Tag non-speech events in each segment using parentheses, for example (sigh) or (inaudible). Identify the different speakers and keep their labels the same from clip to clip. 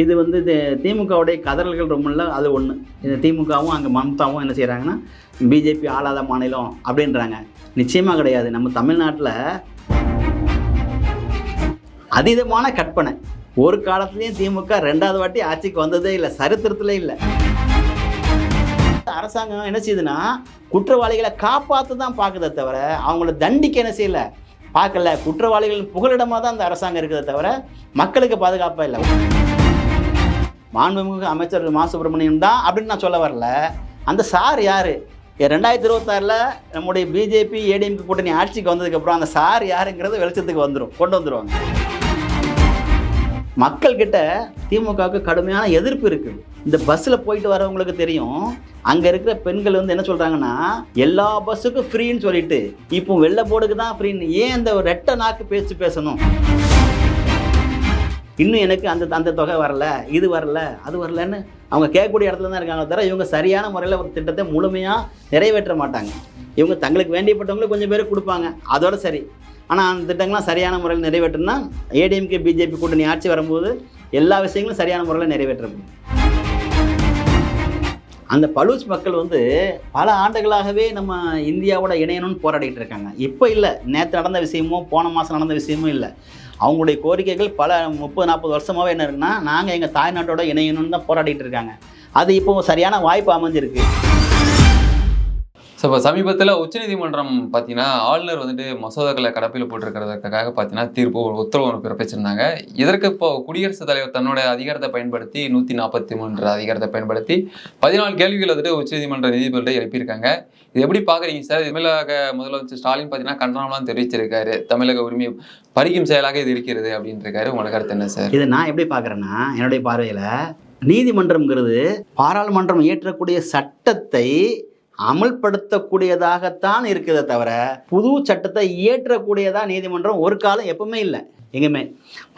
Speaker 1: இது வந்து திமுகவுடைய கதறல்கள் ரொம்ப இல்லை அது ஒன்று இந்த திமுகவும் அங்கே மம்தாவும் என்ன செய்கிறாங்கன்னா பிஜேபி ஆளாத மாநிலம் அப்படின்றாங்க. நிச்சயமாக கிடையாது. நம்ம தமிழ்நாட்டில் அதீதமான கற்பனை. ஒரு காலத்துலேயும் திமுக ரெண்டாவது வாட்டி ஆட்சிக்கு வந்ததே இல்லை சரித்திரத்திலே இல்லை. அரசாங்கம் என்ன செய்யுதுன்னா குற்றவாளிகளை காப்பாற்ற தான் பார்க்குதே தவிர அவங்கள தண்டிக்க என்ன செய்யல? பார்க்கல. குற்றவாளிகள் புகலிடமாக தான் அந்த அரசாங்கம் இருக்குதே தவிர மக்களுக்கு பாதுகாப்பாக இல்லை. மாண்புமிகு அமைச்சர் மா சுப்பிரமணியம் தான் அப்படின்னு நான் சொல்ல வரல. அந்த சார் யார்? ரெண்டாயிரத்தி இருபத்தாறில் நம்முடைய பிஜேபி ஏடிஎம்கே கூட்டணி ஆட்சிக்கு வந்ததுக்கப்புறம் அந்த சார் யாருங்கிறது வெளிச்சத்துக்கு வந்துடும் கொண்டு வந்துடுவாங்க மக்கள்கிட்ட திமுகவுக்கு கடுமையான எதிர்ப்பு இருக்குது இந்த பஸ்ஸில் போயிட்டு வரவங்களுக்கு தெரியும் அங்கே இருக்கிற பெண்கள் வந்து என்ன சொல்கிறாங்கன்னா எல்லா பஸ்ஸுக்கும் ஃப்ரீன்னு சொல்லிட்டு இப்போ வெள்ளை போர்டுக்கு தான் ஃப்ரீன்னு ஏன் அந்த ரெட்டை நாக்கு பேச்சு பேசணும்? இன்னும் எனக்கு அந்த அந்த தொகை வரல இது வரல அது வரலன்னு அவங்க கேட்கக்கூடிய இடத்துல தான் இருக்காங்க தவிர இவங்க சரியான முறையில் ஒரு திட்டத்தை முழுமையாக நிறைவேற்ற மாட்டாங்க. இவங்க தங்களுக்கு வேண்டியப்பட்டவங்களுக்கு கொஞ்சம் பேர் கொடுப்பாங்க. அதோட சரி. ஆனால் அந்த திட்டங்கள்லாம் சரியான முறையில் நிறைவேற்றணும்னா ஏடிஎம்கே பிஜேபி கூட்டணி ஆட்சி வரும்போது எல்லா விஷயங்களும் சரியான முறையில் நிறைவேற்றப்படும் அந்த பலூச் மக்கள் வந்து பல ஆண்டுகளாகவே நம்ம இந்தியாவோட இணையணும்னு போராடிட்டு இருக்காங்க. இப்போ இல்லை. நேற்று நடந்த விஷயமோ போன மாதம் நடந்த விஷயமும் இல்லை. அவங்களுடைய கோரிக்கைகள் பல முப்பது நாற்பது வருஷமாகவே என்ன இருக்குன்னா நாங்கள் எங்கள் தாய்நாட்டோட இணையணும்னு தான் போராடிட்டு இருக்காங்க. அது இப்போ சரியான வாய்ப்பு அமைஞ்சிருக்கு.
Speaker 2: ஸோ இப்போ சமீபத்தில் உச்சநீதிமன்றம் பார்த்தீங்கன்னா ஆளுநர் வந்துட்டு மசோதாக்களை கடப்பில் போட்டிருக்கிறதுக்காக பார்த்தீங்கன்னா தீர்ப்பு ஒரு உத்தரவு ஒன்று பிறப்பிச்சிருந்தாங்க. இதற்கு இப்போ குடியரசுத் தலைவர் தன்னோட அதிகாரத்தை பயன்படுத்தி நூற்றி நாற்பத்தி மூன்று அதிகாரத்தை பயன்படுத்தி பதினாலு கேள்விகள் வந்துட்டு உச்சநீதிமன்ற நீதிபதிகிட்ட எழுப்பியிருக்காங்க. இது எப்படி பார்க்குறீங்க சார்? தமிழக முதலமைச்சர் ஸ்டாலின் பார்த்தீங்கன்னா கண்டனம்லாம் தெரிவிச்சிருக்காரு. தமிழக உரிமை பறிக்கும் செயலாக இது இருக்கிறது அப்படின்றக்காரு இருக்காரு கருத்து என்ன சார்.
Speaker 1: இதை நான் எப்படி பார்க்குறேன்னா என்னுடைய பார்வையில் நீதிமன்றம்ங்கிறது பாராளுமன்றம் இயற்றக்கூடிய சட்டத்தை அமல்படுத்தக்கூடியதாகத்தான் இருக்கிறத தவிர புது சட்டத்தை இயற்றக்கூடியதா நீதிமன்றம் ஒரு காலம் எப்பவுமே இல்லை. எங்கேயுமே.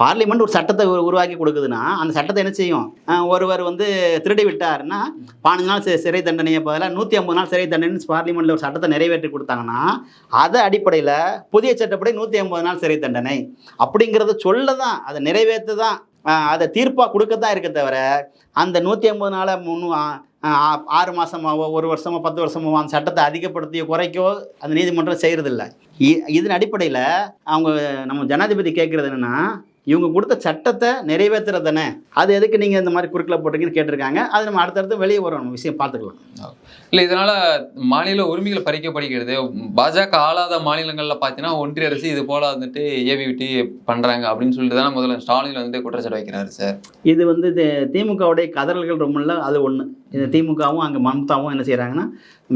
Speaker 1: பார்லிமெண்ட் ஒரு சட்டத்தை உருவாக்கி கொடுக்குதுன்னா அந்த சட்டத்தை என்ன செய்யும்? ஒருவர் வந்து திருடி விட்டாருன்னா பதினஞ்சு நாள் சிறை தண்டனையை பதிலாக நூற்றி ஐம்பது நாள் சிறை தண்டனை பார்லிமெண்ட்டில் ஒரு சட்டத்தை நிறைவேற்றி கொடுத்தாங்கன்னா அதை அடிப்படையில் புதிய சட்டப்படி நூற்றி ஐம்பது நாள் சிறை தண்டனை. அப்படிங்கிறத சொல்ல தான் அதை நிறைவேற்ற தான் அதை தீர்ப்பாக கொடுக்க தான் இருக்க தவிர அந்த நூற்றி ஐம்பது நாளை முன்னு ஆறு மாதமாவோ ஒரு வருஷமோ பத்து வருஷமோ அந்த சட்டத்தை அதிகப்படுத்தியோ குறைக்கோ அந்த நீதிமன்றம் செய்கிறதில்ல இதன் அடிப்படையில் அவங்க நம்ம ஜனாதிபதி கேட்குறது என்னென்னா இவங்க கொடுத்த சட்டத்தை நிறைவேற்றுறது தானே அது எதுக்கு நீங்கள் இந்த மாதிரி குறுக்கில் போட்டிருக்கீங்கன்னு கேட்டிருக்காங்க. அது நம்ம அடுத்தடுத்து வெளியே வரும். நம்ம விஷயம் பார்த்துக்கலாம்.
Speaker 2: இல்லை இதனால மாநில உரிமைகள் பறிக்கப்படுகிறது. பாஜக ஆளாத மாநிலங்கள்ல பார்த்தீங்கன்னா ஒன்றிய அரசு இது போல வந்துட்டு ஏவி விட்டு பண்றாங்க அப்படின்னு சொல்லிட்டு தானே முதல்ல ஸ்டாலின் வந்துட்டு குற்றச்சாட்டு வைக்கிறாரு சார்.
Speaker 1: இது வந்து தி- திமுகவுடைய கதறல்கள் ரொம்ப இல்லை. அது ஒன்று இந்த திமுகவும் அங்கே மம்தாவும் என்ன செய்கிறாங்கன்னா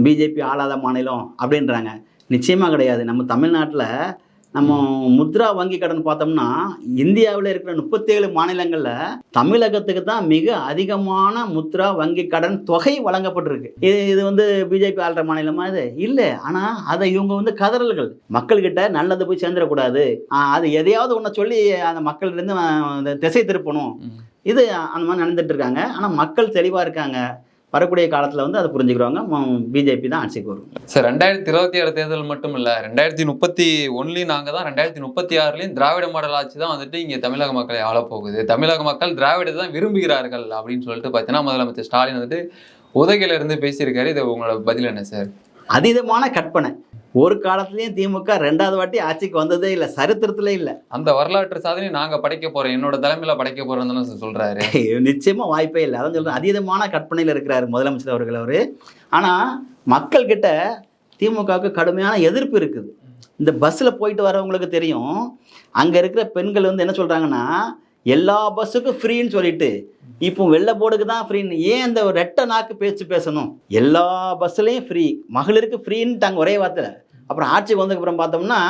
Speaker 1: பிஜேபி ஆளாத மாநிலம் அப்படின்றாங்க. நிச்சயமாக கிடையாது. நம்ம தமிழ்நாட்டில் நம்ம முத்ரா வங்கி கடன் பார்த்தோம்னா இந்தியாவில் இருக்கிற முப்பத்தேழு மாநிலங்களில் தமிழகத்துக்கு தான் மிக அதிகமான முத்ரா வங்கி கடன் தொகை வழங்கப்பட்டிருக்கு. இது இது வந்து பிஜேபி ஆள்ற மாநிலமா இது? இல்லை. ஆனால் அதை இவங்க வந்து கதறல்கள். மக்கள்கிட்ட நல்லது போய் சேர்ந்துடக்கூடாது. அது எதையாவது ஒன்று சொல்லி அந்த மக்கள்கிட்ட திசை திருப்பணும். இது அந்த மாதிரி நடந்துட்டு இருக்காங்க. ஆனால் மக்கள் தெளிவாக இருக்காங்க. வரக்கூடிய காலத்தில் வந்து அதை புரிஞ்சுக்கிறவங்க பிஜேபி தான் ஆட்சிக்கு வரும்.
Speaker 2: சார் ரெண்டாயிரத்தி இருபத்தி ஆறு தேர்தல் மட்டும் இல்ல ரெண்டாயிரத்தி முப்பத்தி ஒன்லையும் நாங்க தான் ரெண்டாயிரத்தி முப்பத்தி ஆறுலயும் திராவிட மாடல் ஆட்சி தான் வந்துட்டு இங்க தமிழக மக்களை ஆளப் போகுது. தமிழக மக்கள் திராவிடத்தை தான் விரும்புகிறார்கள் அப்படின்னு சொல்லிட்டு பார்த்தீங்கன்னா முதலமைச்சர் ஸ்டாலின் வந்துட்டு உதகையில இருந்து பேசியிருக்காரு. இது உங்களோட பதில் என்ன சார்?
Speaker 1: அதீதமான கற்பனை. ஒரு காலத்துலேயும் திமுக ரெண்டாவது வாட்டி ஆட்சிக்கு வந்ததே இல்லை சரித்திரத்திலே இல்லை.
Speaker 2: அந்த வரலாற்று சாதனை நாங்க படைக்க போறோம். என்னோட தலைமையில படைக்க போறோம் தானே சொல்றாரு. (laughs)
Speaker 1: நிச்சயமாக வாய்ப்பே இல்லை. அதான் சொல்கிறேன் அதீதமான கற்பனையில் இருக்கிறார் முதலமைச்சர் அவர்கள் அவர். ஆனால் மக்கள்கிட்ட திமுகவுக்கு கடுமையான எதிர்ப்பு இருக்குது. இந்த பஸ்ஸில் போயிட்டு வரவங்களுக்கு தெரியும். அங்கே இருக்கிற பெண்கள் வந்து என்ன சொல்கிறாங்கன்னா எல்லா பஸ்ஸுக்கும் ஃப்ரீன்னு சொல்லிட்டு இப்போ வெள்ளை போர்டுக்கு தான் ஃப்ரீன்னு. ஏன் அந்த ரெட்டை நாக்கு பேச்சு பேசணும்? எல்லா பஸ்ஸுலேயும் ஃப்ரீ. மகளிருக்கு ஃப்ரீன்ட்டாங்க ஒரே வார்த்தை அப்புறம் ஆட்சிக்கு வந்ததுக்கப்புறம் பார்த்தோம்னா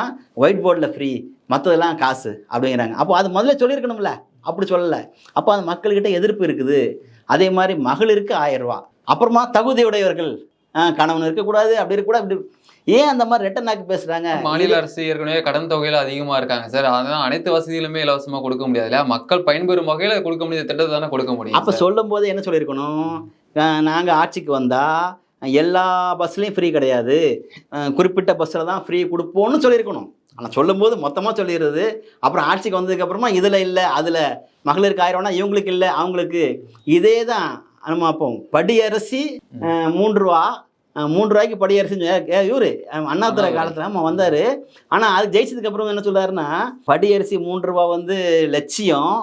Speaker 1: ஒயிட் போர்டில் ஃப்ரீ மற்றதெல்லாம் காசு அப்படிங்கிறாங்க. அப்போ அது முதல்ல சொல்லியிருக்கணும்ல. அப்படி சொல்லலை. அப்போ அந்த மக்கள்கிட்ட எதிர்ப்பு இருக்குது. அதே மாதிரி மகளிருக்கு ஆயிரம் ரூபா. அப்புறமா தகுதியுடையவர்கள் கணவன் இருக்கக்கூடாது அப்படி இருக்கக்கூடாது அப்படி ஏன் அந்த மாதிரி ரெட்டை நாக்கு பேசுகிறாங்க
Speaker 2: மாநில அரசு ஏற்கனவே கடன் தொகையில அதிகமா இருக்காங்க சார். அதான் அனைத்து வசதிகளுமே இலவசமா கொடுக்க முடியாது இல்லையா? மக்கள் பயன்பெறும் வகையில கொடுக்க முடியாத. திட்டத்தை தானே கொடுக்க முடியும்
Speaker 1: அப்போ. சொல்லும் போது என்ன சொல்லியிருக்கணும்? நாங்கள் ஆட்சிக்கு வந்தால் எல்லா பஸ்லேயும் ஃப்ரீ கிடையாது. குறிப்பிட்ட பஸ்ஸில் தான் ஃப்ரீ கொடுப்போம்னு சொல்லியிருக்கணும். ஆனால் சொல்லும்போது மொத்தமாக சொல்லிடுறது. அப்புறம் ஆட்சிக்கு வந்ததுக்கப்புறமா இதில் இல்லை அதில் மகளிருக்கு ஆயிரம்னா இவங்களுக்கு இல்லை அவங்களுக்கு. இதே தான் நம்ம அப்போ படி அரிசி அஹ், மூன்று ரூபா. மூன்று ரூபாய்க்கு படி அரிசி இவரு அண்ணாதுரை. காலத்தில் நம்ம வந்தார். ஆனால் அது ஜெயிச்சதுக்கு அப்புறம் என்ன சொல்றாருன்னா படி அரிசி மூன்று ரூபா வந்து லட்சியம்.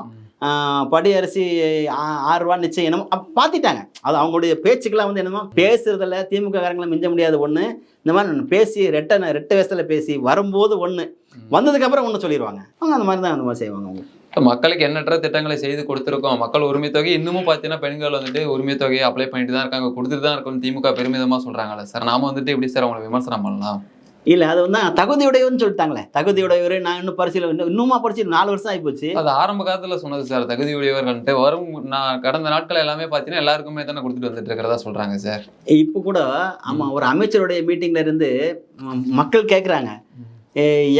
Speaker 1: படி அரிசி ஆ- ஆறு ரூபா நிச்சயம் என்னமோ அப்ப மாத்திட்டாங்க. அது அவங்களுடைய பேச்சுக்கெல்லாம் வந்து என்னமோ பேசுறதுல திமுக காரங்களை மிஞ்ச முடியாது ஒண்ணு. இந்த மாதிரி பேசி ரெட்டை ரெட்டை வயசுல பேசி வரும்போது ஒண்ணு. வந்ததுக்கு அப்புறம் ஒண்ணு சொல்லிடுவாங்க அவங்க அந்த மாதிரி தான் அந்த மாதிரி செய்வாங்க அவங்க.
Speaker 2: மக்களுக்கு எண்ணற்ற திட்டங்களை செய்து கொடுத்துருக்கோம்? மக்கள் உரிமை தொகை இன்னமும் பார்த்தீங்கன்னா பெண்கள் வந்துட்டு உரிமை தொகையை அப்ளை பண்ணிட்டு தான் இருக்காங்க. கொடுத்துட்டு தான் இருக்கணும் திமுக பெருமிதமா சொல்றாங்கல்ல. சார் நாம வந்துட்டு எப்படி சார் அவங்களை விமர்சனம் பண்ணலாம்?
Speaker 1: இல்ல அது வந்து தகுதியுடையவர்னு சொல்லிட்டாங்களே. தகுதியுடையவர் நான் இன்னும் பரிசீலனை இன்னும் பரிசீலனை நாலு வருஷம் ஆயிப்போச்சு
Speaker 2: அது ஆரம்ப காலத்துல சொன்னது சார் தகுதி உடையவர்கள்ட்டு வரும் நான் கடந்த நாட்கள் எல்லாமே பார்த்தீங்கன்னா எல்லாருக்குமே தானே கொடுத்துட்டு வந்துட்டு இருக்கிறதா சொல்றாங்க சார்.
Speaker 1: இப்போ கூட ஆமா ஒரு அமைச்சருடைய மீட்டிங்ல இருந்து மக்கள் கேட்குறாங்க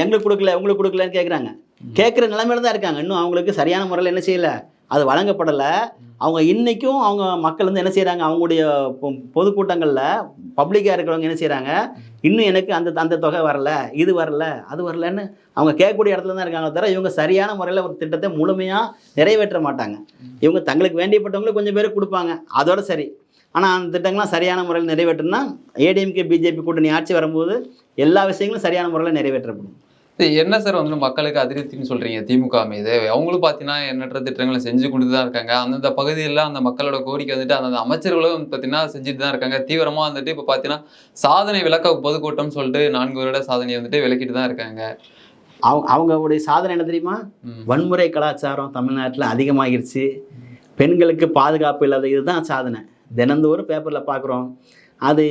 Speaker 1: எங்களுக்கு கொடுக்கல உங்களுக்கு கொடுக்கலன்னு கேட்குறாங்க கேட்குற நிலைமையில தான் இருக்காங்க. இன்னும் அவங்களுக்கு சரியான முறையில் என்ன செய்யல? அது வழங்கப்படலை. அவங்க இன்னைக்கும் அவங்க மக்கள் வந்து என்ன செய்கிறாங்க அவங்களுடைய பொதுக்கூட்டங்களில் பப்ளிக்காக இருக்கிறவங்க என்ன செய்கிறாங்க இன்னும் எனக்கு அந்த அந்த தொகை வரல இது வரல அது வரலன்னு அவங்க கேட்கக்கூடிய இடத்துல தான் இருக்காங்க தவிர இவங்க சரியான முறையில் ஒரு திட்டத்தை முழுமையாக நிறைவேற்ற மாட்டாங்க. இவங்க தங்களுக்கு வேண்டியப்பட்டவங்களுக்கு கொஞ்சம் பேருக்கு கொடுப்பாங்க. அதோட சரி. ஆனால் அந்த திட்டங்கள்லாம் சரியான முறையில் நிறைவேற்றணும்னா ஏடிஎம்கே பிஜேபி கூட்டணி ஆட்சி வரும்போது எல்லா விஷயங்களும் சரியான முறையில் நிறைவேற்றப்படும்.
Speaker 2: என்ன சார் வந்து மக்களுக்கு அதிருப்தின்னு சொல்றீங்க? திமுக மீது. அவங்களும் பார்த்தீங்கன்னா எண்ணற்ற திட்டங்களை செஞ்சு கொண்டு தான் இருக்காங்க. அந்தந்த பகுதியில் அந்த மக்களோட கோரிக்கை வந்துட்டு அந்தந்த அமைச்சர்களும் பார்த்தீங்கன்னா செஞ்சுட்டு தான் இருக்காங்க. தீவிரமா வந்துட்டு இப்போ பார்த்தீங்கன்னா சாதனை விளக்க பொதுக்கூட்டம் சொல்லிட்டு நான்கு வருட சாதனையை வந்துட்டு விளக்கிட்டு தான் இருக்காங்க.
Speaker 1: அவங்க அவங்களுடைய சாதனை என்ன தெரியுமா. வன்முறை கலாச்சாரம் தமிழ்நாட்டில் அதிகமாகிருச்சு. பெண்களுக்கு பாதுகாப்பு இல்லாத இதுதான் சாதனை. தினந்தோறும் பேப்பரில் பார்க்குறோம் அது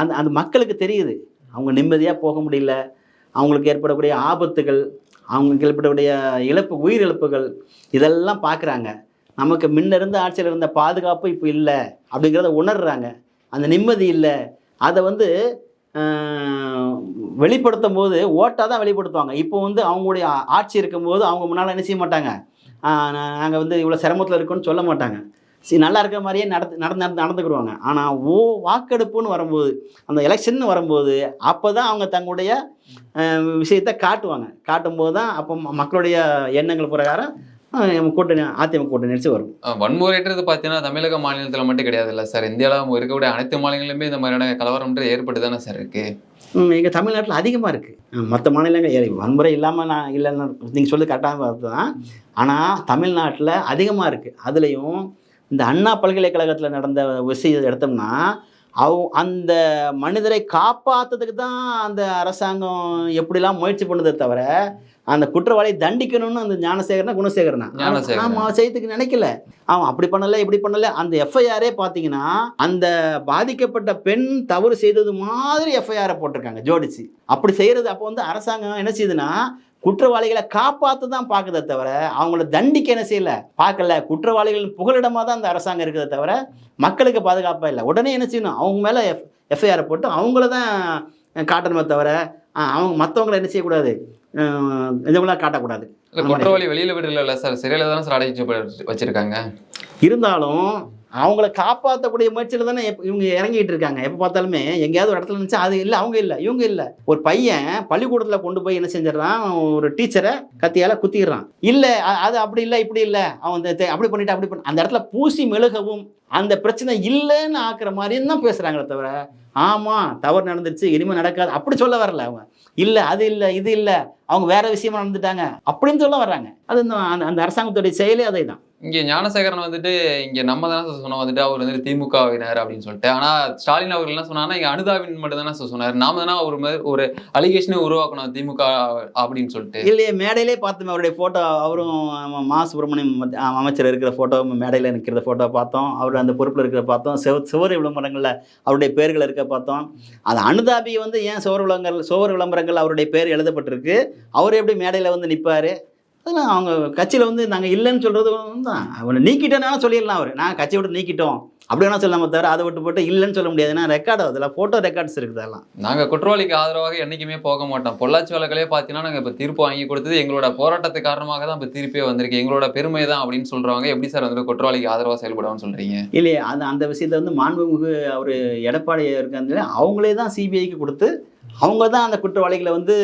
Speaker 1: அந்த அந்த மக்களுக்கு தெரியுது. அவங்க நிம்மதியாக போக முடியல. அவங்களுக்கு ஏற்படக்கூடிய ஆபத்துகள் அவங்களுக்கு ஏற்படக்கூடிய இழப்பு உயிரிழப்புகள் இதெல்லாம் பார்க்குறாங்க. நமக்கு முன்ன இருந்த ஆட்சியில் இருந்த பாதுகாப்பு இப்போ இல்லை அப்படிங்கிறத உணர்றாங்க. அந்த நிம்மதி இல்லை. அதை வந்து வெளிப்படுத்தும் போது ஓட்டாக தான் வெளிப்படுத்துவாங்க. இப்போ வந்து அவங்களுடைய ஆட்சி இருக்கும்போது அவங்க முன்னால் என்ன செய்ய மாட்டாங்க? நாங்கள் வந்து இவ்வளோ சிரமத்தில் இருக்கோன்னு சொல்ல மாட்டாங்க. சரி நல்லா இருக்கிற மாதிரியே நடந்து நடந்து நடந்து நடந்துக்கிடுவாங்க ஆனால் ஓ வாக்கெடுப்புன்னு வரும்போது அந்த எலெக்ஷன் வரும்போது அப்போ தான் அவங்க தங்களுடைய விஷயத்தை காட்டுவாங்க. காட்டும்போது தான் அப்போ மக்களுடைய எண்ணங்கள் பிரகாரம் கூட்டணி அதிமுக கூட்டணி நினைச்சு வரும்.
Speaker 2: வன்முறைன்றது பார்த்தீங்கன்னா தமிழக மாநிலத்தில் மட்டும் கிடையாது இல்லை சார் இந்தியாவில் இருக்கக்கூடிய அனைத்து மாநிலங்களிலுமே இந்த மாதிரியான கலவரம்ன்றது ஏற்பட்டு தானே சார் இருக்கு?
Speaker 1: எங்கள் தமிழ்நாட்டில் அதிகமாக இருக்குது மற்ற மாநிலங்கள் வன்முறை இல்லாமல் நான் இல்லைன்னு நீங்கள் சொல்லி கரெக்டாக தான். ஆனால் தமிழ்நாட்டில் அதிகமாக இருக்குது அதுலேயும் இந்த அண்ணா பல்கலைக்கழகத்தில் நடந்த விஷயம் எடுத்தோம்னா அவ அந்த மனிதரை காப்பாற்றுறதுக்கு தான் அந்த அரசாங்கம் எப்படிலாம் முயற்சி பண்ணுதே தவிர அந்த குற்றவாளியை தண்டிக்கணும்னு அந்த ஞானசேகரனா குணசேகரனா. ஆமாம் செய்யறதுக்கு நினைக்கல. அவன் அப்படி பண்ணல இப்படி பண்ணல. அந்த எஃப்ஐஆரே பார்த்தீங்கன்னா அந்த பாதிக்கப்பட்ட பெண் தவறு செய்தது மாதிரி எஃப்ஐஆரை போட்டிருக்காங்க ஜோடிச்சு. அப்படி செய்யறது அப்போ வந்து அரசாங்கம் என்ன செய்யுதுன்னா குற்றவாளிகளை காப்பாற்ற தான் பார்க்குதே தவிர அவங்கள தண்டிக்க என்ன செய்யல? பார்க்கல. குற்றவாளிகளின் புகலிடமாக தான் அந்த அரசாங்கம் இருக்குதே தவிர மக்களுக்கு பாதுகாப்பாக இல்லை. உடனே என்ன செய்யணும்? அவங்க மேலே எஃப் எஃப்ஐஆரை போட்டு அவங்கள தான் காட்டணுமே தவிர அவங்க மற்றவங்கள என்ன செய்யக்கூடாது? இதெல்லாம் காட்டக்கூடாது.
Speaker 2: குற்றவாளி வெளியில விடல சார்? சிறையில தானே சார் அடைச்சு வச்சு- வச்சிருக்காங்க?
Speaker 1: இருந்தாலும் அவங்கள காப்பாற்றக்கூடிய முயற்சியில் தானே இவங்க இறங்கிட்டு இருக்காங்க. எப்போ பார்த்தாலுமே எங்கேயாவது ஒரு இடத்துல நினச்சா அது இல்லை அவங்க இல்லை இவங்க இல்லை. ஒரு பையன் பள்ளிக்கூடத்தில் கொண்டு போய் என்ன செஞ்சிடறான்? ஒரு டீச்சரை கத்தியால் குத்திடுறான். இல்லை அது அப்படி இல்லை இப்படி இல்லை. அவன் அப்படி பண்ணிட்டு அப்படி பண்ண அந்த இடத்துல பூசி மெழுகவும் அந்த பிரச்சனை இல்லைன்னு ஆக்குற மாதிரியும் தான் பேசுகிறாங்களே தவிர ஆமாம் தவறு நடந்துருச்சு இனிமேல் நடக்காது அப்படி சொல்ல வரல அவங்க. இல்லை அது இல்லை இது இல்லை அவங்க வேற விஷயமா நடந்துட்டாங்க அப்படின்னு சொல்ல வர்றாங்க. அது அந்த- அந்த அரசாங்கத்துடைய செயலே அதே தான்
Speaker 2: இங்கே ஞானசேகரன் வந்துட்டு இங்கே நம்ம தானே சார் சொன்னோம் வந்துட்டு அவர் வந்துட்டு திமுகவினர் அப்படின்னு சொல்லிட்டு. ஆனால் ஸ்டாலின் அவர்கள் என்ன சொன்னாங்கன்னா இங்கே அனுதாவின் மட்டும் தானே சார் சொன்னார். நாம தானே ஒரு மாதிரி ஒரு அலிகேஷனே உருவாக்கணும் திமுக அப்படின்னு சொல்லிட்டு.
Speaker 1: இல்லையே மேடையிலே பார்த்தோம் அவருடைய ஃபோட்டோ அவரும் மா சுப்பிரமணியம் அமைச்சர் இருக்கிற ஃபோட்டோ மேடையில் நிற்கிற ஃபோட்டோ பார்த்தோம். அவர் அந்த பொறுப்பில் இருக்கிற பார்த்தோம். சிவ சுவர் விளம்பரங்களில் அவருடைய பேர்கள் இருக்க பார்த்தோம். அது அனுதாபி வந்து ஏன் சுவர் விளம்பரங்கள் சுவர் விளம்பரங்கள் அவருடைய பேர் எழுதப்பட்டிருக்கு? அவர் எப்படி மேடையில் வந்து நிற்பார் அதெல்லாம் அவங்க கட்சியில் வந்து நாங்கள் இல்லைன்னு சொல்கிறது தான் அவனை நீக்கிட்டேனாலும் சொல்லிடலாம் அவர். நாங்கள் கட்சியை விட்டு நீக்கிட்டோம். அப்படி வேணா சொல்லாம தவிர அதை விட்டு போட்டு இல்லைன்னு சொல்ல முடியாது. ஏன்னா ரெக்கார்டு அதில் ஃபோட்டோ ரெக்கார்ட்ஸ் இருக்குது அதெல்லாம்.
Speaker 2: நாங்க குற்றவாளிக்கு ஆதரவாக என்னைக்குமே போக மாட்டோம். பொள்ளாச்சி வழக்கிலே பார்த்தீங்கன்னா நாங்க இப்ப தீர்ப்பு வாங்கி கொடுத்தது எங்களோட போராட்டத்து காரணமாக தான் இப்ப தீர்ப்பே வந்திருக்கு. எங்களோட பெருமை தான் அப்படின்னு சொல்றவங்க எப்படி சார் வந்து குற்றவாளிக்கு ஆதரவா செயல்படுவான்னு சொல்றீங்க?
Speaker 1: இல்லையே அந்த அந்த விஷயத்தை வந்து மாண்புமிகு அவர் எடப்பாடி இருக்காங்க அவங்களே தான் சிபிஐக்கு கொடுத்து அவங்க தான் அந்த குற்றவாளிகளை வந்து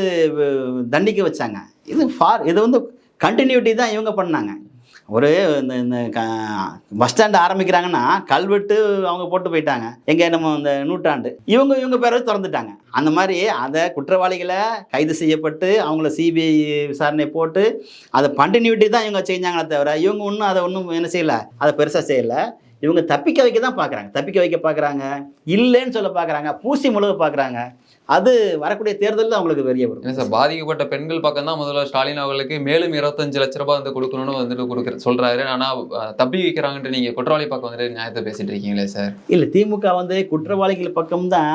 Speaker 1: தண்டிக்க வச்சாங்க. இது ஃபார் இது வந்து கண்டினியூட்டி தான் இவங்க பண்ணாங்க. ஒரு இந்த இந்த க பஸ் ஸ்டாண்ட் ஆரம்பிக்கிறாங்கன்னா கல்வெட்டு அவங்க போட்டு போயிட்டாங்க. எங்கே நம்ம இந்த நூற்றாண்டு. இவங்க இவங்க பேரை திறந்துட்டாங்க. அந்த மாதிரி அதை குற்றவாளிகளை கைது செய்யப்பட்டு அவங்கள சிபிஐ விசாரணை போட்டு அதை கண்டினியூட்டி தான் இவங்க செஞ்சாங்களே தவிர இவங்க ஒன்றும் அதை ஒன்றும் என்ன செய்யலை அதை பெருசாக செய்யலை. இவங்க தப்பிக்க வைக்க தான் பார்க்குறாங்க தப்பிக்க வைக்க பார்க்குறாங்க இல்லைன்னு சொல்ல பார்க்குறாங்க பூசி முழுக பார்க்குறாங்க அது வரக்கூடிய தேர்தலில் அவங்களுக்கு வெறிய வரும்.
Speaker 2: சார் பாதிக்கப்பட்ட பெண்கள் பக்கம் தான் முதல்வர் ஸ்டாலின் அவர்களுக்கு மேலும் இருபத்தஞ்சு லட்ச ரூபாய் வந்து கொடுக்கணும்னு வந்துட்டு கொடுக்குற சொல்றாரு. ஆனா அஹ், தப்பி வைக்கிறாங்கன்ட்டு நீங்க குற்றவாளி பக்கம் வந்துட்டு நியாயத்தை பேசிட்டு இருக்கீங்களே சார்?
Speaker 1: இல்லை திமுக வந்து குற்றவாளிகள் பக்கம்தான்.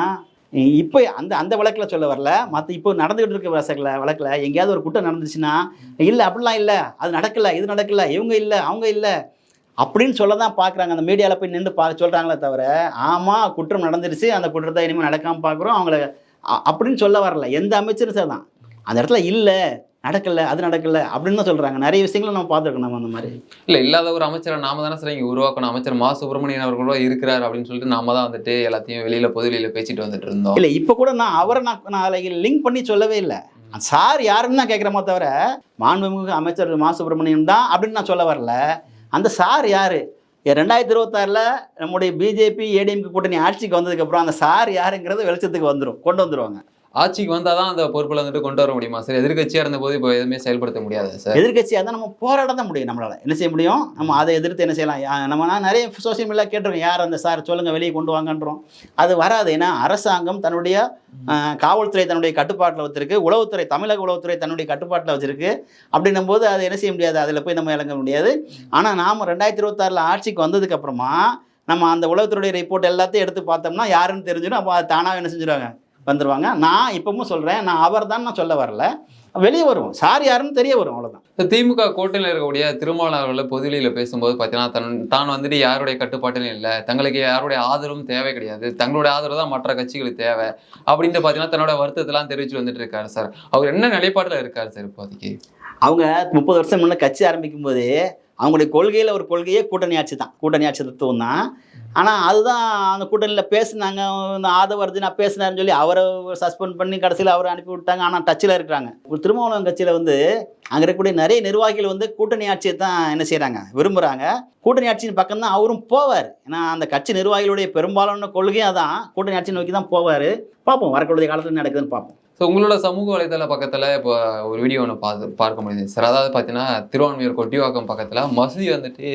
Speaker 1: இப்போ அந்த அந்த வழக்கில் சொல்ல வரல. மற்ற இப்போ நடந்துகிட்டு இருக்க வசக்கில் வழக்கில் எங்கேயாவது ஒரு குற்றம் நடந்துச்சுன்னா இல்லை அப்படிலாம் இல்லை. அது நடக்கல இது நடக்கல இவங்க இல்லை அவங்க இல்லை. அப்படின்னு சொல்ல தான் பார்க்குறாங்க அந்த மீடியாவில் போய் நின்று பா சொல்கிறாங்களே தவிர ஆமாம் குற்றம் நடந்துருச்சு. அந்த குற்றத்தை இனிமேல் நடக்காமல் பார்க்குறோம் அவங்கள அப்படின்னு சொல்ல வரல. எந்த அமைச்சரும் சார் தான் அந்த இடத்துல இல்லை நடக்கல அது நடக்கல அப்படின்னு தான் சொல்கிறாங்க நிறைய விஷயங்களை நம்ம பார்த்துருக்கோம் நம்ம அந்த மாதிரி.
Speaker 2: இல்ல இல்லாத ஒரு அமைச்சரை நாம தானே சார் இங்க உருவாக்கணும். அமைச்சர் மா. சுப்பிரமணியன் அவர்களோட இருக்கிறார் அப்படின்னு சொல்லிட்டு நாம தான் வந்துட்டு எல்லாத்தையும் வெளியில பொது வெளியில பேசிட்டு வந்துட்டு இருந்தோம்.
Speaker 1: இல்லை இப்போ கூட நான் அவரை நான் நான் அதில் லிங்க் பண்ணி சொல்லவே இல்லை. சார் யாருன்னு தான் கேட்குறமோ தவிர மாண்புமிகு அமைச்சர் மா. சுப்பிரமணியம் தான் அப்படின்னு நான் சொல்ல வரல. அந்த சார் யார்? ரெண்டாயிரத்தி இருபத்தாறில் நம்முடைய பிஜேபி ஏடிஎம்கே கூட்டணி ஆட்சிக்கு வந்ததுக்கப்புறம் அந்த சார் யாருங்கிறது வெளிச்சத்துக்கு வந்துடும் கொண்டு வந்துருவாங்க.
Speaker 2: ஆட்சிக்கு வந்தால் தான் அந்த பொறுப்பில் வந்துட்டு கொண்டு வர முடியுமா? சார் எதிர்கட்சியாக இருந்தபோது இப்போ எதுவுமே செயல்படுத்த முடியாது சார்
Speaker 1: எதிர்க்கட்சியாக தான் நம்ம போராட தான் முடியும் நம்மளால். என்ன செய்ய முடியும்? நம்ம அதை எதிர்த்து என்ன செய்யலாம்? நம்ம நான் நிறைய சோசியல் மீடியா கேட்டிருக்கோம் யார் அந்த சார் சொல்லுங்கள் வெளியே கொண்டு வாங்கன்றோம். அது வராது. ஏன்னா அரசாங்கம் தன்னுடைய காவல்துறை தன்னுடைய கட்டுப்பாட்டில் வச்சிருக்கு. உளவுத்துறை தமிழக உளவுத்துறை தன்னுடைய கட்டுப்பாட்டில் வச்சிருக்கு. அப்படின்னும் போது அதை என்ன செய்ய முடியாது? அதில் போய் நம்ம இறங்க முடியாது. ஆனால் நாம் ரெண்டாயிரத்தி இருபத்தாறில் ஆட்சிக்கு வந்ததுக்கப்புறமா நம்ம அந்த உளவுத்துறையுடைய ரிப்போர்ட் எல்லாத்தையும் எடுத்து பார்த்தோம்னா யாருன்னு தெரிஞ்சிடும். அப்போ அது தானாக என்ன செஞ்சிருவாங்க? வந்துருவாங்க. நான் இப்பவும் சொல்கிறேன் நான் அவர் தான் நான் சொல்ல வரல. வெளியே வரும் சார் யாருன்னு தெரிய வரும் அவ்வளோதான்
Speaker 2: திமுக கூட்டணியில் இருக்கக்கூடிய திருமாவளவர்கள் பொதுவெளியில பேசும்போது பார்த்தீங்கன்னா தன் தான் வந்துட்டு யாருடைய கட்டுப்பாட்டிலும் இல்லை தங்களுக்கு யாருடைய ஆதரவும் தேவை கிடையாது. தங்களுடைய ஆதரவு தான் மற்ற கட்சிகளுக்கு தேவை அப்படின்ட்டு பார்த்தீங்கன்னா தன்னோட வருத்தத்தெல்லாம் தெரிவிச்சு வந்துட்டு இருக்காரு சார். அவர் என்ன நிலைப்பாட்டில் இருக்காரு சார் இப்போதைக்கு?
Speaker 1: அவங்க முப்பது வருஷம் முன்னே கட்சி ஆரம்பிக்கும் போது அவங்களுடைய கொள்கையில் ஒரு கொள்கையே கூட்டணி ஆட்சி தான். கூட்டணி ஆட்சி தத்துவம் தான் ஆனால் அதுதான் அந்த கூட்டணியில் பேசினாங்க. இந்த ஆதவர்ஜினா பேசினாருன்னு சொல்லி அவரை சஸ்பெண்ட் பண்ணி கடைசியில் அவரை அனுப்பி விட்டாங்க. ஆனால் டச்சில் இருக்கிறாங்க. திருமாவளவன் கட்சியில் வந்து அங்கே இருக்கக்கூடிய நிறைய நிர்வாகிகள் வந்து கூட்டணி ஆட்சியை தான் என்ன செய்கிறாங்க விரும்புகிறாங்க கூட்டணி ஆட்சியின் பக்கம் தான் அவரும் போவார். ஏன்னா அந்த கட்சி நிர்வாகிகளுடைய பெரும்பாலான கொள்கையாக தான் கூட்டணி ஆட்சி நோக்கி தான் போவார். பார்ப்போம். வரக்கூடிய காலத்தில் நடக்குதுன்னு பார்ப்போம்.
Speaker 2: ஸோ உங்களோட சமூக வலைதள பக்கத்தில் இப்போ ஒரு வீடியோ ஒன்று பார்த்து பார்க்க முடியுது. சார் அதாவது பார்த்தீங்கன்னா திருவான்மையூர் கொட்டிவாக்கம் பக்கத்தில் மசூதி வந்துட்டு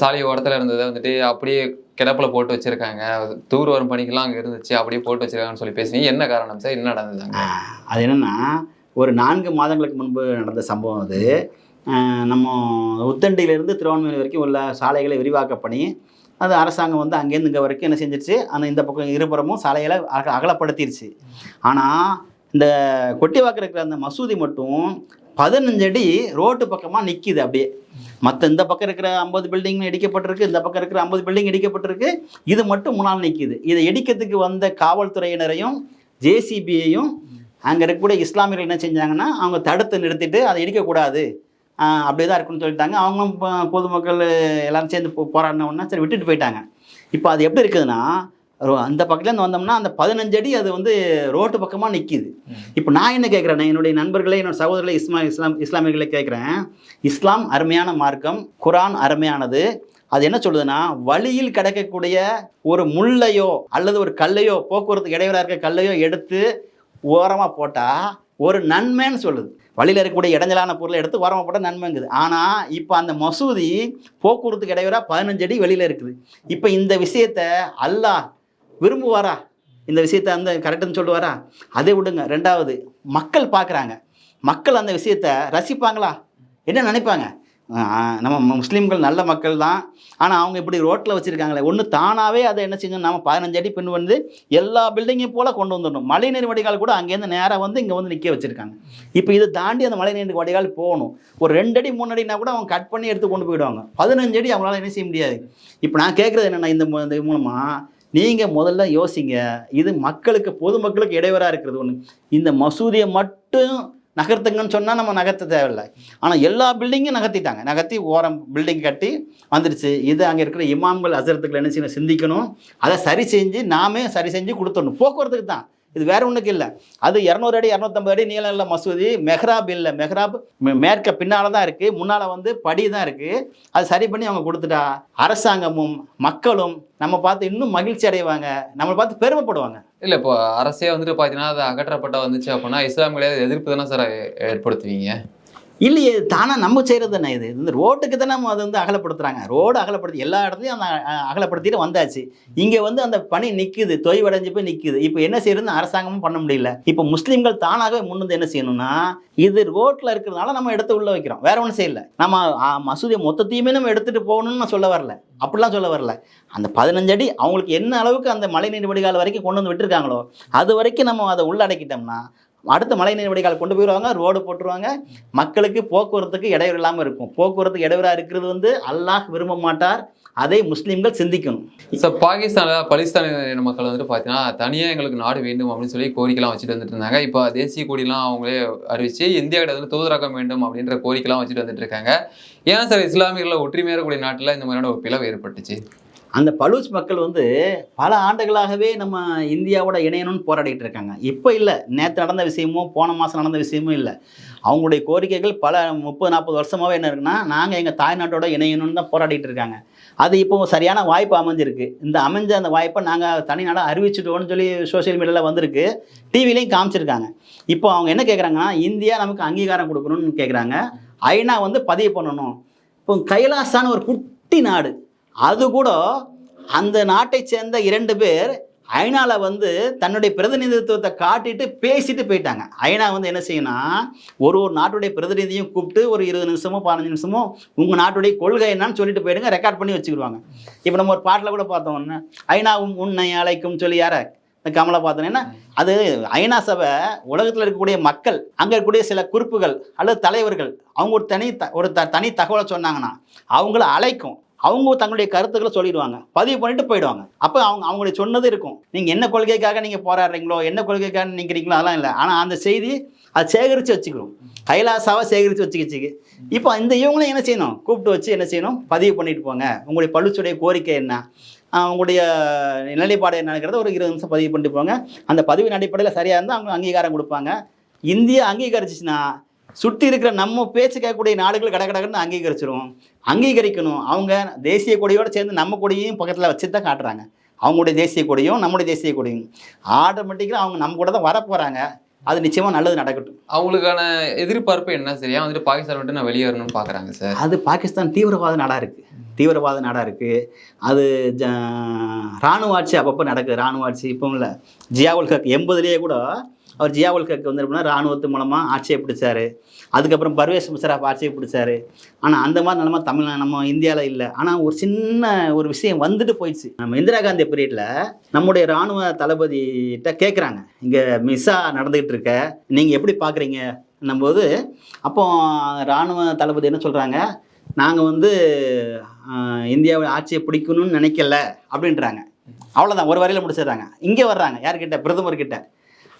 Speaker 2: சாலை ஓரத்தில் இருந்ததை வந்துட்டு அப்படியே கிடப்பில் போட்டு வச்சுருக்காங்க. தூர் வரும் பணிக்கெல்லாம் அங்கே இருந்துச்சு அப்படியே போட்டு வச்சிருக்காங்கன்னு சொல்லி பேசுனீங்க. என்ன காரணம் சார் என்ன நடந்ததாங்க
Speaker 1: அது என்னென்னா ஒரு நான்கு மாதங்களுக்கு முன்பு நடந்த சம்பவம் அது. நம்ம உத்தண்டியிலிருந்து திருவான்மையூர் வரைக்கும் உள்ள சாலைகளை விரிவாக்க பண்ணி அது அரசாங்கம் வந்து அங்கேருந்து இங்கே வரைக்கும் என்ன செஞ்சிருச்சு? அந்த இந்த பக்கம் இருபுறமும் சாலைகளை அக அகலப்படுத்திருச்சு. ஆனால் இந்த கொட்டிவாக்கில் இருக்கிற அந்த மசூதி மட்டும் பதினஞ்சு அடி ரோட்டு பக்கமாக நிற்கிது அப்படியே. மற்ற இந்த பக்கம் இருக்கிற ஐம்பது பில்டிங் இடிக்கப்பட்டிருக்கு இந்த பக்கம் இருக்கிற ஐம்பது பில்டிங் இடிக்கப்பட்டிருக்கு. இது மட்டும் முன்னால் நிற்கிது இதை இடிக்கிறதுக்கு வந்த காவல்துறையினரையும் ஜேசிபியையும் அங்கே இருக்கக்கூடிய இஸ்லாமியர்கள் என்ன செஞ்சாங்கன்னா அவங்க தடுத்து நிறுத்திட்டு அதை இடிக்கக்கூடாது. அப்படியே தான் இருக்குன்னு சொல்லிட்டாங்க. அவங்களும் பொதுமக்கள் எல்லாரும் சேர்ந்து போ போராடின உடனே சரி விட்டுட்டு போயிட்டாங்க. இப்போ அது எப்படி இருக்குதுன்னா ரோ- அந்த பக்கத்துலேருந்து வந்தோம்னா அந்த பதினஞ்சு அடி அது வந்து ரோட்டு பக்கமாக நிற்கிது இப்போ நான் என்ன கேட்குறேன் என்னுடைய நண்பர்களே என்னோட சகோதரர்களே இஸ்மா இஸ்லாம் இஸ்லாமியர்களை கேட்குறேன். இஸ்லாம் அருமையான மார்க்கம் குரான் அருமையானது. அது என்ன சொல்லுதுன்னா வழியில் கிடக்கக்கூடிய ஒரு முள்ளையோ அல்லது ஒரு கல்லையோ போக்குவரத்து இடையூறாக இருக்க கல்லையோ எடுத்து ஓரமாக போட்டால் ஒரு நன்மைன்னு சொல்லுது. வழியில் இருக்கக்கூடிய இடைஞ்சலான பொருளை எடுத்து ஓரமாக போட்டால் நன்மைங்குது. ஆனால் இப்போ அந்த மசூதி போக்குவரத்துக்கு இடையூறாக பதினஞ்சு அடி வெளியில் இருக்குது. இப்போ இந்த விஷயத்த அல்லாஹ் விரும்புவாரா? இந்த விஷயத்த அந்த கரெக்டுன்னு சொல்லுவாரா? அதை விடுங்க. ரெண்டாவது மக்கள் பார்க்குறாங்க. மக்கள் அந்த விஷயத்த ரசிப்பாங்களா? என்ன நினைப்பாங்க? நம்ம முஸ்லீம்கள் நல்ல மக்கள் தான் ஆனால் அவங்க இப்படி ரோட்டில் வச்சுருக்காங்களே ஒன்று தானாகவே அதை என்ன செஞ்சோம் நம்ம பதினஞ்சு அடி பின் வந்து எல்லா பில்டிங்கையும் போல் கொண்டு வந்துடணும். மழைநீர் வடிகால் கூட அங்கேருந்து நேராக வந்து இங்கே வந்து நிற்க வச்சுருக்காங்க. இப்போ இதை தாண்டி அந்த மழைநீர் வடிகால் போகணும். ஒரு ரெண்டு அடி மூணு அடினா கூட அவங்க கட் பண்ணி எடுத்து கொண்டு போயிடுவாங்க. பதினஞ்சு அடி அவங்களால என்ன செய்ய முடியாது. இப்போ நான் கேட்குறது என்னென்னா இந்த மூலமாக நீங்கள் முதல்ல யோசிங்க. இது மக்களுக்கு பொதுமக்களுக்கு இடையூறாக இருக்கிறது ஒன்று இந்த மசூதியை மட்டும் நகர்த்துங்கன்னு சொன்னால் நம்ம நகர்த்த தேவையில்லை. ஆனால் எல்லா பில்டிங்கும் நகர்த்திட்டாங்க. நகர்த்தி ஓரம் பில்டிங் கட்டி வந்துருச்சு. இது அங்கே இருக்கிற இமாம்கள் அசரத்துக்கள் என்ன செய்யணும்? சிந்திக்கணும். அதை சரி செஞ்சு நாமே சரி செஞ்சு கொடுத்துடணும். போக்குவரத்துக்கு தான். இது வேற ஒன்றுக்கு இல்லை. அது இரநூறு அடி இரநூத்தம்பது அடி நீளம் இல்லை மசூதி மெஹ்ராப் இல்லை. மெஹ்ராப் மேற்க பின்னால் தான் இருக்குது முன்னால் வந்து படி தான் இருக்குது அது சரி பண்ணி அவங்க கொடுத்துட்டா அரசாங்கமும் மக்களும் நம்ம பார்த்து இன்னும் மகிழ்ச்சி அடைவாங்க. நம்மளை பார்த்து பெருமைப்படுவாங்க.
Speaker 2: இல்லை இப்போ அரசே வந்துட்டு பார்த்தீங்கன்னா அது அகற்றப்பட்ட வந்துச்சு அப்படின்னா இஸ்லாமிய எதிர்ப்பு தானே சார் ஏற்படுத்துவீங்க?
Speaker 1: இல்லையே தானே நம்ம செய்கிறது தானே இது? இந்த ரோட்டுக்கு தானே நம்ம அதை வந்து அகலப்படுத்துகிறாங்க ரோடு அகலப்படுத்தி எல்லா இடத்துலையும் அந்த அகலப்படுத்திட்டு வந்தாச்சு. இங்கே வந்து அந்த பணி நிற்குது தொய்வடைஞ்சு போய் நிற்குது இப்போ என்ன செய்யறதுன்னு அரசாங்கமும் பண்ண முடியல. இப்போ முஸ்லீம்கள் தானாகவே முன்னுந்து என்ன செய்யணும்னா இது ரோட்டில் இருக்கிறதுனால நம்ம எடுத்து உள்ள வைக்கிறோம். வேற ஒன்றும் செய்யல. நம்ம மசூதியை மொத்தத்தையுமே நம்ம எடுத்துகிட்டு போகணும்னு நான் சொல்ல வரல. அப்படிலாம் சொல்ல வரல. அந்த பதினஞ்சு அடி அவங்களுக்கு என்ன அளவுக்கு அந்த மழைநீர் வடிகால் வரைக்கும் கொண்டு வந்து விட்டுருக்காங்களோ அது வரைக்கும் நம்ம அதை உள்ளடக்கிட்டோம்னா அடுத்த மழைநீர் வடிகால் கொண்டு போயிடுவாங்க ரோடு போட்டுருவாங்க. மக்களுக்கு போக்குவரத்துக்கு இடையூறு இல்லாமல் இருக்கும். போக்குவரத்துக்கு இடையூறாக இருக்கிறது வந்து அல்லாஹ் விரும்ப மாட்டார். அதை முஸ்லீம்கள் சிந்திக்கணும்.
Speaker 2: சார் பாகிஸ்தானில் பலிஸ்தான மக்கள் வந்துட்டு பார்த்தீங்கன்னா தனியாக எங்களுக்கு நாடு வேண்டும் அப்படின்னு சொல்லி கோரிக்கைலாம் வச்சுட்டு வந்துட்டு இருந்தாங்க. இப்போ தேசிய கொடிலாம் அவங்களே அறிவிச்சு இந்தியா கிட்ட வந்து தூதரகம் வேண்டும் அப்படின்ற கோரிக்கைலாம் வச்சுட்டு வந்துட்டு இருக்காங்க. ஏன் சார் இஸ்லாமியர்களை ஒற்றுமையாக கூடிய நாட்டில் இந்த மாதிரியான ஒரு பிளவு ஏற்பட்டுச்சு?
Speaker 1: அந்த பலூச் மக்கள் வந்து பல ஆண்டுகளாகவே நம்ம இந்தியாவோட இணையணும்னு போராடிட்டு இருக்காங்க. இப்போ இல்லை. நேற்று நடந்த விஷயமும் போன மாதம் நடந்த விஷயமும் இல்லை. அவங்களுடைய கோரிக்கைகள் பல முப்பது நாற்பது வருஷமாகவே என்ன இருக்குன்னா நாங்கள் எங்கள் தாய்நாட்டோட இணையணும்னு தான் போராடிட்டு இருக்காங்க. அது இப்போ சரியான வாய்ப்பு அமைஞ்சிருக்கு. இந்த அமைஞ்ச அந்த வாய்ப்பை நாங்கள் தனிநாடாக அறிவிச்சிட்டோம்னு சொல்லி சோஷியல் மீடியாவில் வந்திருக்கு. டிவிலையும் காமிச்சிருக்காங்க. இப்போ அவங்க என்ன கேட்குறாங்கன்னா இந்தியா நமக்கு அங்கீகாரம் கொடுக்கணும்னு கேட்குறாங்க ஐநா வந்து பதிவு பண்ணணும். இப்போ கைலாசான ஒரு குட்டி நாடு. அது கூட அந்த நாட்டை சேர்ந்த இரண்டு பேர் ஐநாவில் வந்து தன்னுடைய பிரதிநிதித்துவத்தை காட்டிட்டு பேசிட்டு போயிட்டாங்க. ஐநா வந்து என்ன செய்யணும்னா ஒரு ஒரு நாட்டுடைய பிரதிநிதியும் கூப்பிட்டு ஒரு இருபது நிமிஷமோ பதினஞ்சு நிமிஷமோ உங்கள் நாட்டுடைய கொள்கை என்னன்னு சொல்லிட்டு போயிடுங்க ரெக்கார்ட் பண்ணி வச்சுக்கிடுவாங்க. இப்போ நம்ம ஒரு பாட்டில் கூட பார்த்தோம்னா ஐநாவும் உன்னை அழைக்கும் சொல்லி யார? கமலை பார்த்தோன்னா அது ஐநா சபை உலகத்தில் இருக்கக்கூடிய மக்கள் அங்கே இருக்கக்கூடிய சில குறிப்புகள் அல்லது தலைவர்கள் அவங்க ஒரு தனி த ஒரு த தனி தகவலை சொன்னாங்கன்னா அவங்கள அழைக்கும். அவங்க தங்களுடைய கருத்துக்களை சொல்லிடுவாங்க. பதிவு பண்ணிட்டு போயிடுவாங்க. அப்போ அவங்க அவங்களுடைய சொன்னது இருக்கும். நீங்கள் என்ன கொள்கைக்காக நீங்கள் போராடுறீங்களோ என்ன கொள்கைக்காக நிற்கிறீங்களோ அதெல்லாம் இல்லை. ஆனால் அந்த செய்தி அதை சேகரித்து வச்சுக்கிறோம் கைலாசாவை சேகரித்து வச்சுக்கிச்சு. இப்போ இந்த இவங்களும் என்ன செய்யணும்? கூப்பிட்டு வச்சு என்ன செய்யணும்? பதிவு பண்ணிட்டு போங்க. உங்களுடைய பள்ளிச்சுடைய கோரிக்கை என்ன? அவங்களுடைய நிலைப்பாடு என்னங்கிறத ஒரு இருபது நிமிஷம் பதிவு பண்ணிட்டு போங்க. அந்த பதிவின் அடிப்படையில் சரியாக இருந்தால் அவங்க அங்கீகாரம் கொடுப்பாங்க. இந்தியா அங்கீகரிச்சிச்சுன்னா சுற்றி இருக்கிற நம்ம பேச்சு கேட்கக்கூடிய நாடுகள் கட கடகடன்னு அங்கீகரிச்சிரும் அங்கீகரிக்கணும். அவங்க தேசிய கொடியோடு சேர்ந்து நம்ம கொடியையும் பக்கத்தில் வச்சு தான் காட்டுறாங்க. அவங்களுடைய தேசிய கொடியும் நம்முடைய தேசிய கொடியும். ஆட்டோமேட்டிக்கலாக அவங்க நம்ம கூட தான் வரப்போகிறாங்க அது நிச்சயமாக நல்லது நடக்கட்டும்.
Speaker 2: அவங்களுக்கான எதிர்பார்ப்பு என்ன? சரியா வந்துட்டு பாகிஸ்தான் விட்டு நான் வெளியேறணும்னு பார்க்குறாங்க சார்.
Speaker 1: அது பாகிஸ்தான் தீவிரவாத நாடாக இருக்குது தீவிரவாத நாடாக இருக்குது அது ஜ இராணுவ ஆட்சி அப்பப்போ நடக்குது. இராணுவ ஆட்சி இப்போ இல்லை. ஜியாவுல் ஹக் எண்பதுலேயே கூட அவர் ஜியா உல்கக்கு வந்து ராணுவத்து மூலமாக ஆட்சியை பிடிச்சாரு. அதுக்கப்புறம் பர்வேஸ் முஷரப் ஆட்சியை பிடிச்சாரு. ஆனால் அந்த மாதிரி நிலமா தமிழ் நம்ம இந்தியாவில் இல்லை. ஆனால் ஒரு சின்ன ஒரு விஷயம் வந்துட்டு போயிடுச்சு. நம்ம இந்திரா காந்தி பீரியடில் நம்முடைய ராணுவ தளபதிகிட்ட கேட்குறாங்க இங்கே மிஸ்ஸா நடந்துக்கிட்டு இருக்க நீங்கள் எப்படி பார்க்குறீங்க போது அப்போ இராணுவ தளபதி என்ன சொல்கிறாங்க நாங்கள் வந்து இந்தியாவில் ஆட்சியை பிடிக்கணும்னு நினைக்கல அப்படின்றாங்க. அவ்வளோதான் ஒரு வரையில் முடிச்சிடுறாங்க. இங்கே வர்றாங்க. யார்கிட்ட? பிரதமர்கிட்ட.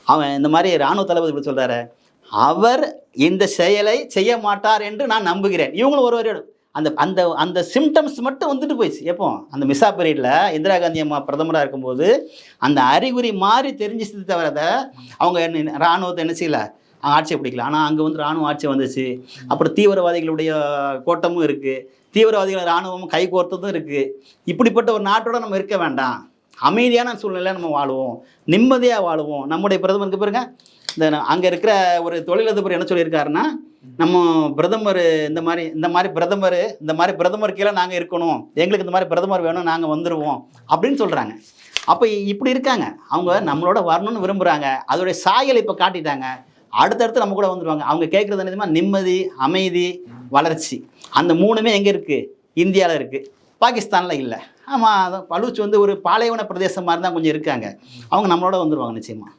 Speaker 1: அவன் இந்த மாதிரி இராணுவ தளபதி இப்படி சொல்கிறாரு அவர் இந்த செயலை செய்ய மாட்டார் என்று நான் நம்புகிறேன். இவங்களும் ஒரு வரையோடு அந்த அந்த அந்த சிம்டம்ஸ் மட்டும் வந்துட்டு போயிடுச்சு. எப்போ? அந்த மிஸ்ஸா பீரியடில் இந்திரா காந்தி அம்மா பிரதமராக இருக்கும்போது அந்த அறிகுறி மாதிரி தெரிஞ்சிச்சு தவிர அவங்க என்ன- இராணுவத்தை என்ன செய்யல? ஆட்சியை பிடிக்கல. ஆனால் அங்கே வந்து இராணுவ ஆட்சி வந்துச்சு. அப்புறம் தீவிரவாதிகளுடைய கோட்டமும் இருக்குது தீவிரவாதிகள் இராணுவமும் கை கோர்த்ததும் இருக்குது இப்படிப்பட்ட ஒரு நாட்டோட நம்ம இருக்க வேண்டாம். அமைதியான சூழ்நிலை நம்ம வாழுவோம். நிம்மதியாக வாழுவோம். நம்முடைய பிரதமருக்கு பாருங்க. இந்த அங்கே இருக்கிற ஒரு தொழிலதிபர் என்ன சொல்லியிருக்காருன்னா நம்ம பிரதமர் இந்த மாதிரி இந்த மாதிரி பிரதமர் இந்த மாதிரி பிரதமர் கீழே நாங்கள் இருக்கணும். எங்களுக்கு இந்த மாதிரி பிரதமர் வேணும் நாங்கள் வந்துடுவோம் அப்படின்னு சொல்கிறாங்க அப்போ இப்படி இருக்காங்க. அவங்க நம்மளோட வரணும்னு விரும்புகிறாங்க அதோடைய சாயலை இப்போ காட்டிட்டாங்க. அடுத்தடுத்து நம்ம கூட வந்துடுவாங்க அவங்க கேட்குறது என்னதுமா நிம்மதி அமைதி வளர்ச்சி. அந்த மூணுமே எங்கே இருக்குது இந்தியாவில் இருக்குது பாகிஸ்தானில் இல்லை. ஆமாம் பலூச் வந்து ஒரு பாலைவன பிரதேசம் மாதிரி தான் கொஞ்சம் இருக்காங்க. அவங்க நம்மளோட வந்துடுவாங்க நிச்சயமாக